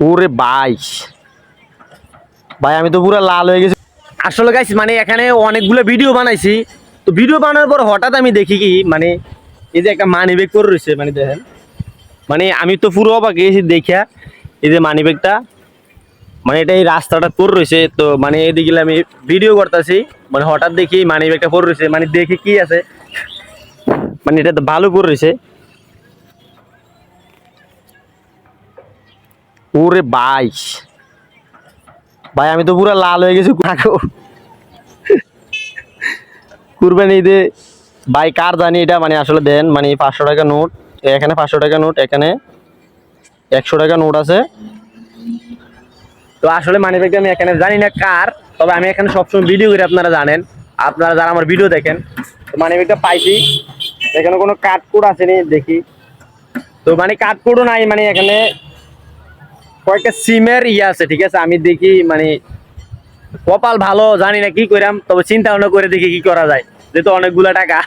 ওরে ভাই। ভাই, আমি তো পুরো লাল হয়ে গেছি। আসলে গাইছি মানে এখানে অনেকগুলো ভিডিও বানাইছি। তো ভিডিও বানানোর পর হঠাৎ আমি দেখি কি মানে এই যে একটা মানি ব্যাগ করে রয়েছে মানে দেখেন। মানে আমি তো পুরো অবাক গেছি দেখিয়া, এই যে মানি ব্যাগটা মানে এটা এই রাস্তাটা পর রয়েছে, তো মানে এদিকে আমি ভিডিও করতেছি। মানে হঠাৎ দেখি মানি ব্যাগটা পর রয়েছে মানে দেখি কি আছে। মানে এটা তো ভালো পর রয়েছে। ওরে ভাই। ভাই, আমি তো পুরো লাল হয়ে গেছি কুরবানি ঈদে, ভাই, কার জানি এটা? মানে আসলে দেন মানে পাঁচশো টাকা নোট, এখানে পাঁচশো টাকা নোট, এখানে একশো টাকা নোট আছে। তো আসলে মানি ব্যাগটা আমি এখানে জানি না কার, তবে আমি এখানে সবসময় ভিডিও করি আপনারা জানেন। আপনারা যারা আমার ভিডিও দেখেন, তো মানি ব্যাগটা পাইছি। এখানে কোনো কাঠ কোড আসেনি, দেখি। তো মানে কাঠ কোডও নাই মানে এখানে কয়েকটা সিমের ইয়ে আছে, ঠিক আছে? আমি দেখি মানে কপাল ভালো, জানি না কি করাম তবে চিন্তা ভাবনা করে দেখি কি করা যায়, যেহেতু অনেকগুলা টাকা।